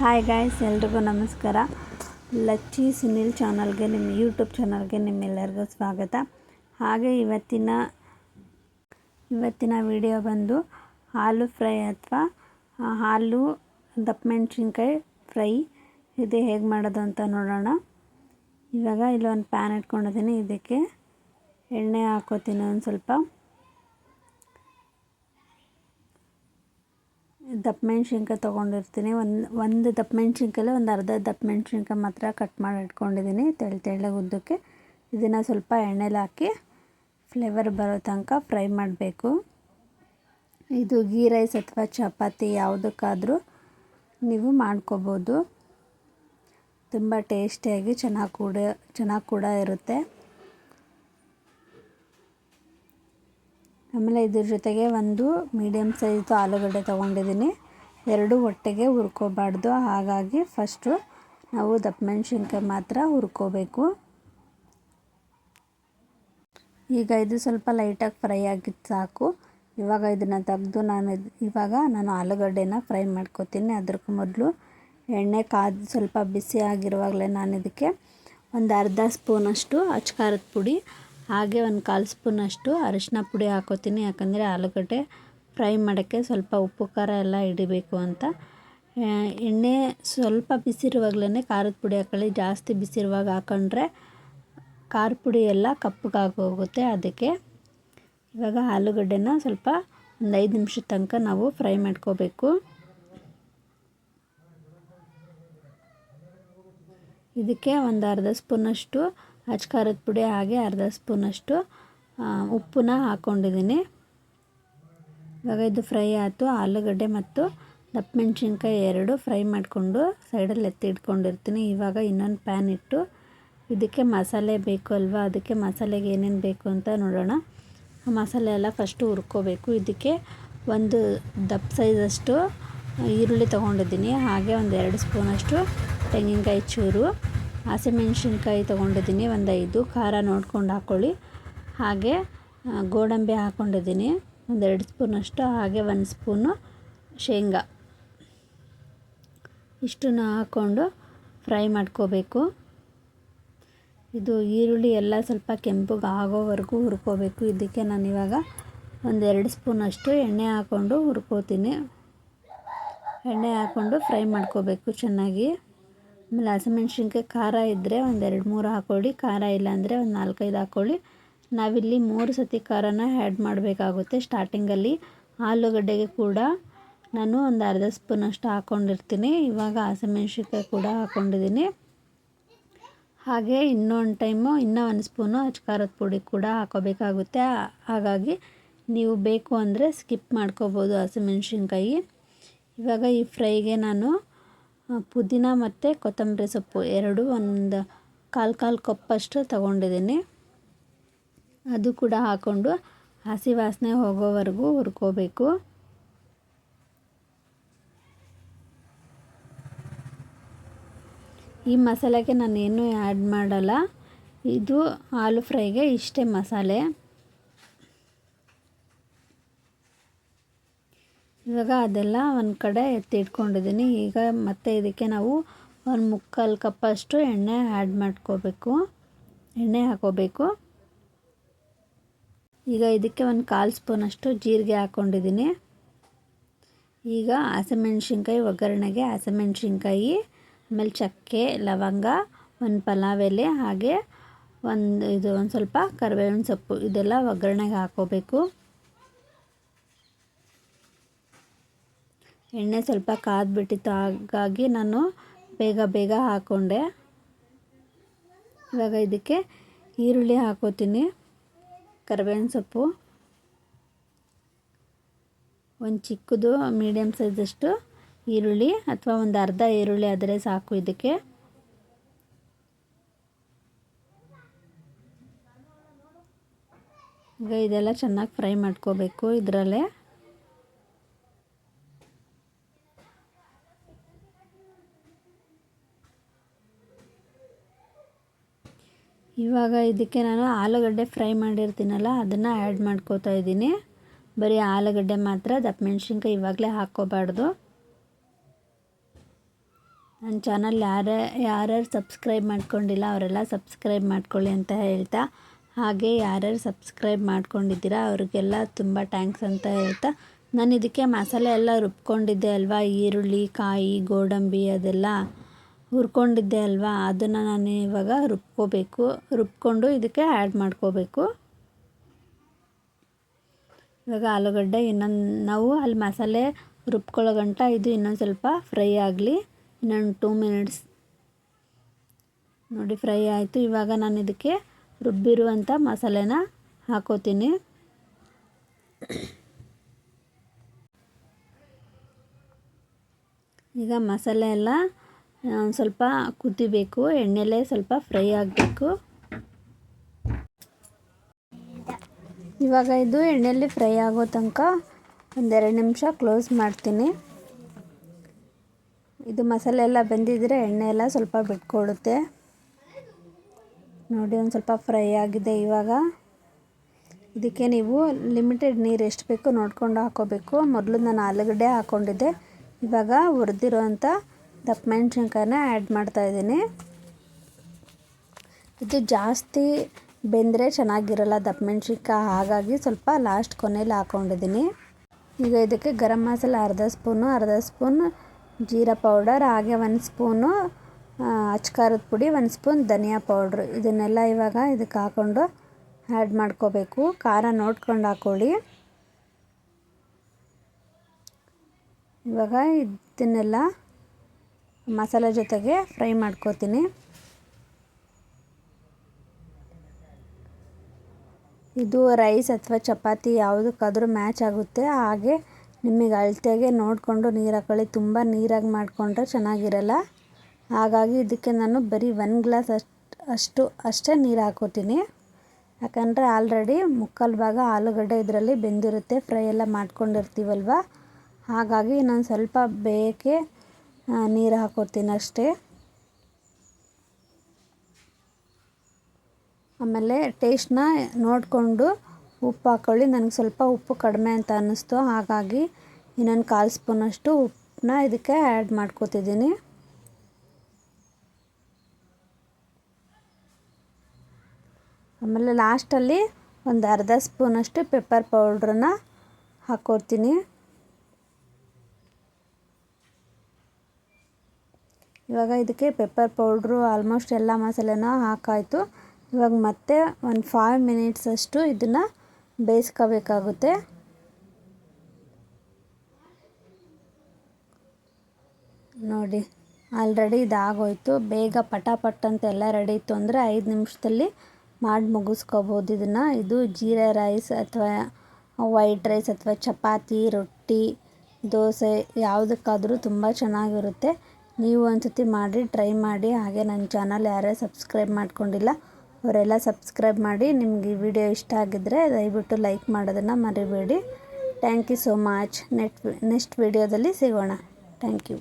Hi guys ಎಲ್ರಿಗೂ ನಮಸ್ಕಾರ. ಲಚ್ಚಿ ಸುನಿಲ್ ಚಾನಲ್ಗೆ, ನಿಮ್ಮ ಯೂಟ್ಯೂಬ್ ಚಾನಲ್ಗೆ ನಿಮ್ಮೆಲ್ಲರಿಗೂ ಸ್ವಾಗತ. ಹಾಗೆ ಇವತ್ತಿನ ಇವತ್ತಿನ ವಿಡಿಯೋ ಬಂದು ಹಾಲು ಫ್ರೈ ಅಥವಾ ಹಾಲು ದಪ್ಪ ಮೆಣಸಿನ್ಕಾಯಿ ಫ್ರೈ. ಇದು ಹೇಗೆ ಮಾಡೋದು ಅಂತ ನೋಡೋಣ. ಇವಾಗ ಇಲ್ಲೊಂದು ಪ್ಯಾನ್ ಇಟ್ಕೊಂಡಿದ್ದೀನಿ ಇದಕ್ಕೆ ಎಣ್ಣೆ ಹಾಕೋತೀನಿ ಒಂದು ಸ್ವಲ್ಪ. ದಪ್ಪ ಮೆಣ್ಸಿನ್ಕಾಯಿ ತೊಗೊಂಡಿರ್ತೀನಿ. ಒಂದು ಒಂದು ದಪ್ಪ ಮೆಣ್ಸಿನ್ಕಾಯಲ್ಲಿ ಒಂದು ಅರ್ಧ ದಪ್ಪ ಮೆಣಸಿನ್ಕಾಯಿ ಮಾತ್ರ ಕಟ್ ಮಾಡಿ ಇಟ್ಕೊಂಡಿದ್ದೀನಿ ತೆಳ್ಳು ತೆಳ್ಳಗೆ ಉದ್ದಕ್ಕೆ. ಇದನ್ನು ಸ್ವಲ್ಪ ಎಣ್ಣೆಲಿ ಹಾಕಿ ಫ್ಲೇವರ್ ಬರೋ ತನಕ ಫ್ರೈ ಮಾಡಬೇಕು. ಇದು ಗೀ ರೈಸ್ ಅಥವಾ ಚಪಾತಿ ಯಾವುದಕ್ಕಾದರೂ ನೀವು ಮಾಡ್ಕೋಬೋದು. ತುಂಬ ಟೇಸ್ಟಿಯಾಗಿ ಚೆನ್ನಾಗಿ ಕೂಡ ಚೆನ್ನಾಗಿ ಕೂಡ ಇರುತ್ತೆ. ಆಮೇಲೆ ಇದ್ರ ಜೊತೆಗೆ ಒಂದು ಮೀಡಿಯಮ್ ಸೈಜ್ದು ಆಲೂಗಡ್ಡೆ ತೊಗೊಂಡಿದ್ದೀನಿ. ಎರಡು ಹೊಟ್ಟೆಗೆ ಹುರ್ಕೋಬಾರ್ದು. ಹಾಗಾಗಿ ಫಸ್ಟು ನಾವು ದಪ್ಪ ಮೆಣಸಿನ್ಕಾಯಿ ಮಾತ್ರ ಹುರ್ಕೋಬೇಕು. ಈಗ ಇದು ಸ್ವಲ್ಪ ಲೈಟಾಗಿ ಫ್ರೈ ಆಗಿದ್ದು ಸಾಕು. ಇವಾಗ ಇದನ್ನು ತೆಗೆದು ನಾನು ಇವಾಗ ನಾನು ಆಲೂಗಡ್ಡೆನ ಫ್ರೈ ಮಾಡ್ಕೋತೀನಿ. ಅದಕ್ಕೆ ಮೊದಲು ಎಣ್ಣೆ ಕಾದು, ಸ್ವಲ್ಪ ಬಿಸಿ ಆಗಿರುವಾಗಲೇ ನಾನು ಇದಕ್ಕೆ ಒಂದು ಅರ್ಧ ಸ್ಪೂನಷ್ಟು ಅಚ್ಕಾರದ ಪುಡಿ ಹಾಗೆ ಒಂದು ಕಾಲು ಸ್ಪೂನಷ್ಟು ಅರಿಶಿನ ಪುಡಿ ಹಾಕೋತೀನಿ, ಯಾಕಂದರೆ ಆಲೂಗಡ್ಡೆ ಫ್ರೈ ಮಾಡೋಕ್ಕೆ ಸ್ವಲ್ಪ ಉಪ್ಪು, ಖಾರ ಎಲ್ಲ ಹಿಡಿಬೇಕು ಅಂತ. ಎಣ್ಣೆ ಸ್ವಲ್ಪ ಬಿಸಿರುವಾಗಲೇ ಖಾರದ ಪುಡಿ ಹಾಕೊಳ್ಳಿ. ಜಾಸ್ತಿ ಬಿಸಿರುವಾಗ ಹಾಕೊಂಡ್ರೆ ಖಾರ ಪುಡಿ ಎಲ್ಲ ಕಪ್ಪಗಾಗೋಗುತ್ತೆ ಅದಕ್ಕೆ. ಇವಾಗ ಆಲೂಗಡ್ಡೆನ ಸ್ವಲ್ಪ ಒಂದು ಐದು ನಿಮಿಷದ ತನಕ ನಾವು ಫ್ರೈ ಮಾಡ್ಕೋಬೇಕು. ಇದಕ್ಕೆ ಒಂದು ಅರ್ಧ ಸ್ಪೂನಷ್ಟು ಖಾರದ ಪುಡಿ ಹಾಗೆ ಅರ್ಧ ಸ್ಪೂನಷ್ಟು ಉಪ್ಪನ್ನ ಹಾಕ್ಕೊಂಡಿದ್ದೀನಿ ಇವಾಗ ಇದು ಫ್ರೈ ಆಯಿತು. ಆಲೂಗಡ್ಡೆ ಮತ್ತು ದಪ್ಪ ಮೆಣಸಿನ್ಕಾಯಿ ಎರಡು ಫ್ರೈ ಮಾಡಿಕೊಂಡು ಸೈಡಲ್ಲಿ ಎತ್ತಿ ಇಟ್ಕೊಂಡಿರ್ತೀನಿ. ಇವಾಗ ಇನ್ನೊಂದು ಪ್ಯಾನ್ ಇಟ್ಟು ಇದಕ್ಕೆ ಮಸಾಲೆ ಬೇಕು ಅಲ್ವಾ? ಅದಕ್ಕೆ ಮಸಾಲೆಗೆ ಏನೇನು ಬೇಕು ಅಂತ ನೋಡೋಣ. ಮಸಾಲೆ ಎಲ್ಲ ಫಸ್ಟು ಹುರ್ಕೋಬೇಕು. ಇದಕ್ಕೆ ಒಂದು ದಪ್ಪ ಸೈಜಷ್ಟು ಈರುಳ್ಳಿ ತೊಗೊಂಡಿದ್ದೀನಿ. ಹಾಗೆ ಒಂದು ಎರಡು ಸ್ಪೂನಷ್ಟು ತೆಂಗಿನಕಾಯಿ ಚೂರು. ಹಸಿಮೆಣ್ಸಿನ್ಕಾಯಿ ತೊಗೊಂಡಿದ್ದೀನಿ ಒಂದು ಐದು ಖಾರ ನೋಡ್ಕೊಂಡು ಹಾಕ್ಕೊಳ್ಳಿ ಹಾಗೆ ಗೋಡಂಬಿ ಹಾಕ್ಕೊಂಡಿದ್ದೀನಿ ಒಂದೆರಡು ಸ್ಪೂನಷ್ಟು. ಹಾಗೆ, ಒಂದು ಸ್ಪೂನು ಶೇಂಗಾ. ಇಷ್ಟನ್ನು ಹಾಕ್ಕೊಂಡು ಫ್ರೈ ಮಾಡ್ಕೋಬೇಕು. ಇದು ಈರುಳ್ಳಿ ಎಲ್ಲ ಸ್ವಲ್ಪ ಕೆಂಪಗೆ ಆಗೋವರೆಗೂ ಹುರ್ಕೋಬೇಕು. ಇದಕ್ಕೆ ನಾನು ಇವಾಗ ಒಂದೆರಡು ಸ್ಪೂನಷ್ಟು ಎಣ್ಣೆ ಹಾಕ್ಕೊಂಡು ಹುರ್ಕೋತೀನಿ. ಎಣ್ಣೆ ಹಾಕ್ಕೊಂಡು ಫ್ರೈ ಮಾಡ್ಕೋಬೇಕು ಚೆನ್ನಾಗಿ. ಆಮೇಲೆ ಹಸಿಮೆಣ್ಸಿನ್ಕಾಯಿ ಖಾರ ಇದ್ದರೆ ಒಂದು ಎರಡು ಮೂರು ಹಾಕ್ಕೊಳ್ಳಿ ಖಾರ ಇಲ್ಲ ಅಂದರೆ ಒಂದು ನಾಲ್ಕೈದು ಹಾಕ್ಕೊಳ್ಳಿ ನಾವಿಲ್ಲಿ ಮೂರು ಸತಿ ಖಾರನ ಆ್ಯಡ್ ಮಾಡಬೇಕಾಗುತ್ತೆ. ಸ್ಟಾರ್ಟಿಂಗಲ್ಲಿ ಆಲೂಗಡ್ಡೆಗೆ ಕೂಡ ನಾನು ಒಂದು ಅರ್ಧ ಸ್ಪೂನಷ್ಟು ಹಾಕ್ಕೊಂಡಿರ್ತೀನಿ ಇವಾಗ ಹಸಿಮೆಣ್ಸಿನ್ಕಾಯಿ ಕೂಡ ಹಾಕ್ಕೊಂಡಿದ್ದೀನಿ ಹಾಗೆ ಇನ್ನೊಂದು ಟೈಮು ಇನ್ನೂ ಒಂದು ಸ್ಪೂನು ಅಚ್ಕಾರದ ಪುಡಿ ಕೂಡ ಹಾಕೋಬೇಕಾಗುತ್ತೆ. ಹಾಗಾಗಿ ನೀವು ಬೇಕು ಅಂದರೆ ಸ್ಕಿಪ್ ಮಾಡ್ಕೋಬೋದು ಹಸಿಮೆಣ್ಸಿನ್ಕಾಯಿ ಇವಾಗ ಈ ಫ್ರೈಗೆ ನಾನು ಪುದೀನ ಮತ್ತು ಕೊತ್ತಂಬರಿ ಸೊಪ್ಪು ಎರಡು, ಒಂದು ಕಾಲು ಕಾಲು ಕಪ್ಪಷ್ಟು ತಗೊಂಡಿದ್ದೀನಿ. ಅದು ಕೂಡ ಹಾಕ್ಕೊಂಡು ಹಸಿ ವಾಸನೆ ಹೋಗೋವರೆಗೂ ಹುರ್ಕೋಬೇಕು. ಈ ಮಸಾಲೆಗೆ ನಾನು ಏನೂ ಆ್ಯಡ್ ಮಾಡಲ್ಲ. ಇದು ಆಲೂ ಫ್ರೈಗೆ ಇಷ್ಟೇ ಮಸಾಲೆ. ಇವಾಗ ಅದೆಲ್ಲ ಒಂದು ಕಡೆ ಎತ್ತಿಟ್ಕೊಂಡಿದ್ದೀನಿ ಈಗ ಮತ್ತೆ ಇದಕ್ಕೆ ನಾವು ಒಂದು ಮುಕ್ಕಾಲು ಕಪ್ಪಷ್ಟು ಎಣ್ಣೆ ಆ್ಯಡ್ ಮಾಡ್ಕೋಬೇಕು. ಎಣ್ಣೆ ಹಾಕೋಬೇಕು. ಈಗ ಇದಕ್ಕೆ ಒಂದು ಕಾಲು ಸ್ಪೂನಷ್ಟು ಜೀರಿಗೆ ಹಾಕ್ಕೊಂಡಿದ್ದೀನಿ ಈಗ ಹಸಿಮೆಣ್ಸಿನ್ಕಾಯಿ, ಒಗ್ಗರಣೆಗೆ ಹಸಿಮೆಣ್ಸಿನ್ಕಾಯಿ, ಆಮೇಲೆ ಚಕ್ಕೆ, ಲವಂಗ, ಒಂದು ಪಲಾವ್ ಎಲೆ, ಹಾಗೆ ಒಂದು ಇದು ಒಂದು ಸ್ವಲ್ಪ ಕರಿಬೇವಿನ ಸೊಪ್ಪು ಇದೆಲ್ಲ ಒಗ್ಗರಣೆಗೆ ಹಾಕೋಬೇಕು. ಎಣ್ಣೆ ಸ್ವಲ್ಪ ಕಾದ್ಬಿಟ್ಟಿತ್ತು, ಹಾಗಾಗಿ ನಾನು ಬೇಗ ಬೇಗ ಹಾಕ್ಕೊಂಡೆ ಇವಾಗ ಇದಕ್ಕೆ ಈರುಳ್ಳಿ ಹಾಕೋತೀನಿ, ಕರಿಬೇವಿನ ಸೊಪ್ಪು. ಒಂದು ಚಿಕ್ಕದು ಮೀಡಿಯಮ್ ಸೈಜಷ್ಟು ಈರುಳ್ಳಿ, ಅಥವಾ ಒಂದು ಅರ್ಧ ಈರುಳ್ಳಿ ಆದರೆ ಸಾಕು ಇದಕ್ಕೆ. ಈಗ ಇದೆಲ್ಲ ಚೆನ್ನಾಗಿ ಫ್ರೈ ಮಾಡ್ಕೋಬೇಕು ಇದರಲ್ಲೇ. ಇವಾಗ ಇದಕ್ಕೆ ನಾನು ಆಲೂಗಡ್ಡೆ ಫ್ರೈ ಮಾಡಿರ್ತೀನಲ್ಲ, ಅದನ್ನು ಆ್ಯಡ್ ಮಾಡ್ಕೋತಾ ಇದ್ದೀನಿ. ಬರೀ ಆಲೂಗಡ್ಡೆ ಮಾತ್ರ ದಪ್ಪ ಮೆಣಸಿನ್ಕಾಯಿ ಇವಾಗಲೇ ಹಾಕ್ಕೋಬಾರ್ದು. ನನ್ನ ಚಾನಲ್ ಯಾರ, ಯಾರ್ಯಾರು ಸಬ್ಸ್ಕ್ರೈಬ್ ಮಾಡ್ಕೊಂಡಿಲ್ಲ, ಅವರೆಲ್ಲ ಸಬ್ಸ್ಕ್ರೈಬ್ ಮಾಡ್ಕೊಳ್ಳಿ ಅಂತ ಹೇಳ್ತಾ. ಹಾಗೆ ಯಾರ್ಯಾರು ಸಬ್ಸ್ಕ್ರೈಬ್ ಮಾಡ್ಕೊಂಡಿದ್ದೀರಾ, ಅವ್ರಿಗೆಲ್ಲ ತುಂಬ ಟ್ಯಾಂಕ್ಸ್ ಅಂತ ಹೇಳ್ತಾ. ನಾನು ಇದಕ್ಕೆ ಮಸಾಲೆ ಎಲ್ಲ ರುಬ್ಕೊಂಡಿದ್ದೆ ಅಲ್ವಾ? ಈರುಳ್ಳಿ, ಕಾಯಿ, ಗೋಡಂಬಿ ಅದೆಲ್ಲ. ಹುರ್ಕೊಂಡಿದ್ದೆ ಅಲ್ವಾ, ಅದನ್ನು ನಾನು ಇವಾಗ ರುಬ್ಕೋಬೇಕು. ರುಬ್ಕೊಂಡು ಇದಕ್ಕೆ ಆ್ಯಡ್ ಮಾಡ್ಕೋಬೇಕು. ಇವಾಗ ಆಲೂಗಡ್ಡೆ ಇನ್ನೊಂದು, ನಾವು ಅಲ್ಲಿ ಮಸಾಲೆ ರುಬ್ಕೊಳ್ಳೋ ಗಂಟ ಇದು ಇನ್ನೊಂದು ಸ್ವಲ್ಪ ಫ್ರೈ ಆಗಲಿ. ಇನ್ನೊಂದು ಟೂ ಮಿನಿಟ್ಸ್ ನೋಡಿ ಫ್ರೈ ಆಯಿತು. ಇವಾಗ ನಾನು ಇದಕ್ಕೆ ರುಬ್ಬಿರುವಂಥ ಮಸಾಲೆನ ಹಾಕೋತೀನಿ. ಈಗ ಮಸಾಲೆ ಎಲ್ಲ ಸ್ವಲ್ಪ ಕುದಿಬೇಕು, ಎಣ್ಣೆಲೇ ಸ್ವಲ್ಪ ಫ್ರೈ ಆಗಬೇಕು. ಇವಾಗ ಇದು ಎಣ್ಣೆಯಲ್ಲಿ ಫ್ರೈ ಆಗೋ ತನಕ ಒಂದೆರಡು ನಿಮಿಷ ಕ್ಲೋಸ್ ಮಾಡ್ತೀನಿ. ಇದು ಮಸಾಲೆ ಎಲ್ಲ ಬೆಂದಿದ್ರೆ ಎಣ್ಣೆ ಎಲ್ಲ ಸ್ವಲ್ಪ ಬಿಟ್ಕೊಡುತ್ತೆ. ನೋಡಿ, ಒಂದು ಸ್ವಲ್ಪ ಫ್ರೈ ಆಗಿದೆ ಇವಾಗ. ಇದಕ್ಕೆ ನೀವು ಲಿಮಿಟೆಡ್ ನೀರು ಎಷ್ಟು ಬೇಕು ನೋಡ್ಕೊಂಡು ಹಾಕೋಬೇಕು. ಮೊದಲು ನಾನು ಆಲೂಗಡ್ಡೆ ಹಾಕ್ಕೊಂಡಿದ್ದೆ ಇವಾಗ ಹುರಿದಿರೋಂಥ ದಪ್ಪ ಮೆಣಸಿನ್ಕಾಯನ್ನ ಆ್ಯಡ್ ಮಾಡ್ತಾಯಿದ್ದೀನಿ ಇದು ಜಾಸ್ತಿ ಬೆಂದರೆ ಚೆನ್ನಾಗಿರಲ್ಲ ದಪ್ಪ ಮೆಣಸಿನ್ಕಾಯಿ ಹಾಗಾಗಿ ಸ್ವಲ್ಪ ಲಾಸ್ಟ್ ಕೊನೆಯಲ್ಲಿ ಹಾಕ್ಕೊಂಡಿದ್ದೀನಿ ಈಗ ಇದಕ್ಕೆ ಗರಂ ಮಸಾಲ ಅರ್ಧ ಸ್ಪೂನು ಅರ್ಧ ಸ್ಪೂನ್ ಜೀರಾ ಪೌಡರ್ ಹಾಗೆ ಒಂದು ಸ್ಪೂನು ಅಚ್ಕಾರದ ಪುಡಿ, ಒಂದು ಸ್ಪೂನ್ ಧನಿಯಾ ಪೌಡ್ರ್ ಇದನ್ನೆಲ್ಲ ಇವಾಗ ಇದಕ್ಕೆ ಹಾಕ್ಕೊಂಡು ಆ್ಯಡ್ ಮಾಡ್ಕೋಬೇಕು. ಖಾರ ನೋಡ್ಕೊಂಡು ಹಾಕ್ಕೊಳ್ಳಿ ಇವಾಗ ಇದನ್ನೆಲ್ಲ ಮಸಾಲೆ ಜೊತೆಗೆ ಫ್ರೈ ಮಾಡ್ಕೋತೀನಿ. ಇದು ರೈಸ್ ಅಥವಾ ಚಪಾತಿ ಯಾವುದಕ್ಕಾದರೂ ಮ್ಯಾಚ್ ಆಗುತ್ತೆ. ಹಾಗೆ ನಿಮಗೆ ಅಳತೆಗೆ ನೋಡಿಕೊಂಡು ನೀರು ಹಾಕೊಳ್ಳಿ ತುಂಬ ನೀರಾಗಿ ಮಾಡಿಕೊಂಡ್ರೆ ಚೆನ್ನಾಗಿರಲ್ಲ. ಹಾಗಾಗಿ ಇದಕ್ಕೆ ನಾನು ಬರೀ ಒನ್ ಗ್ಲಾಸ್ ಅಷ್ಟು ಅಷ್ಟು ಅಷ್ಟೇ ನೀರು ಹಾಕೋತೀನಿ. ಯಾಕಂದರೆ ಆಲ್ರೆಡಿ ಮುಕ್ಕಾಲು ಭಾಗ ಆಲೂಗಡ್ಡೆ ಇದರಲ್ಲಿ ಬೆಂದಿರುತ್ತೆ. ಫ್ರೈ ಎಲ್ಲ ಮಾಡ್ಕೊಂಡಿರ್ತೀವಲ್ವ? ಹಾಗಾಗಿ ನಾನು ಸ್ವಲ್ಪ ಬೇಯಕ್ಕೆ ನೀರು ಹಾಕೋತೀನಿ ಅಷ್ಟೇ. ಆಮೇಲೆ ಟೇಸ್ಟ್ನ ನೋಡಿಕೊಂಡು ಉಪ್ಪು ಹಾಕ್ಕೊಳ್ಳಿ ನನಗೆ ಸ್ವಲ್ಪ ಉಪ್ಪು ಕಡಿಮೆ ಅಂತ ಅನ್ನಿಸ್ತು. ಹಾಗಾಗಿ ಇನ್ನೊಂದು ಕಾಲು ಸ್ಪೂನಷ್ಟು ಉಪ್ಪನ್ನ ಇದಕ್ಕೆ ಆ್ಯಡ್ ಮಾಡ್ಕೋತಿದ್ದೀನಿ. ಆಮೇಲೆ ಲಾಸ್ಟಲ್ಲಿ ಒಂದು ಅರ್ಧ ಸ್ಪೂನಷ್ಟು ಪೆಪ್ಪರ್ ಪೌಡ್ರನ್ನ ಹಾಕ್ಕೊಡ್ತೀನಿ ಇವಾಗ ಇದಕ್ಕೆ ಪೆಪ್ಪರ್ ಪೌಡ್ರು ಆಲ್ಮೋಸ್ಟ್ ಎಲ್ಲ ಮಸಾಲೆನೂ ಹಾಕಾಯಿತು. ಇವಾಗ ಮತ್ತೆ ಒಂದು ಫೈವ್ ಮಿನಿಟ್ಸ್ ಅಷ್ಟು ಇದನ್ನು ಬೇಯಿಸ್ಕೋಬೇಕಾಗುತ್ತೆ. ನೋಡಿ ಆಲ್ರೆಡಿ ಇದಾಗೋಯ್ತು. ಬೇಗ ಪಟಾಪಟ್ ಅಂತ ಎಲ್ಲ ರೆಡಿ ಇತ್ತು ಅಂದರೆ ಐದು ನಿಮಿಷದಲ್ಲಿ ಮಾಡಿ ಮುಗಿಸ್ಕೋಬೋದು ಇದನ್ನು. ಇದು ಜೀರಾ ರೈಸ್ ಅಥವಾ ವೈಟ್ ರೈಸ್ ಅಥವಾ ಚಪಾತಿ, ರೊಟ್ಟಿ, ದೋಸೆ ಯಾವುದಕ್ಕಾದರೂ ತುಂಬ ಚೆನ್ನಾಗಿರುತ್ತೆ. ನೀವು ಒಂದ್ಸತಿ ಮಾಡಿ ಟ್ರೈ ಮಾಡಿ ಹಾಗೆ ನನ್ನ ಚಾನಲ್ ಯಾರೇ ಸಬ್ಸ್ಕ್ರೈಬ್ ಮಾಡ್ಕೊಂಡಿಲ್ಲ, ಅವರೆಲ್ಲ ಸಬ್ಸ್ಕ್ರೈಬ್ ಮಾಡಿ. ನಿಮ್ಗೆ ಈ ವಿಡಿಯೋ ಇಷ್ಟ ಆಗಿದ್ದರೆ ದಯವಿಟ್ಟು ಲೈಕ್ ಮಾಡೋದನ್ನು ಮರಿಬೇಡಿ. ಥ್ಯಾಂಕ್ ಯು ಸೋ ಮಚ್ ನೆಟ್ ನೆಕ್ಸ್ಟ್ ವಿಡಿಯೋದಲ್ಲಿ ಸಿಗೋಣ. Thank you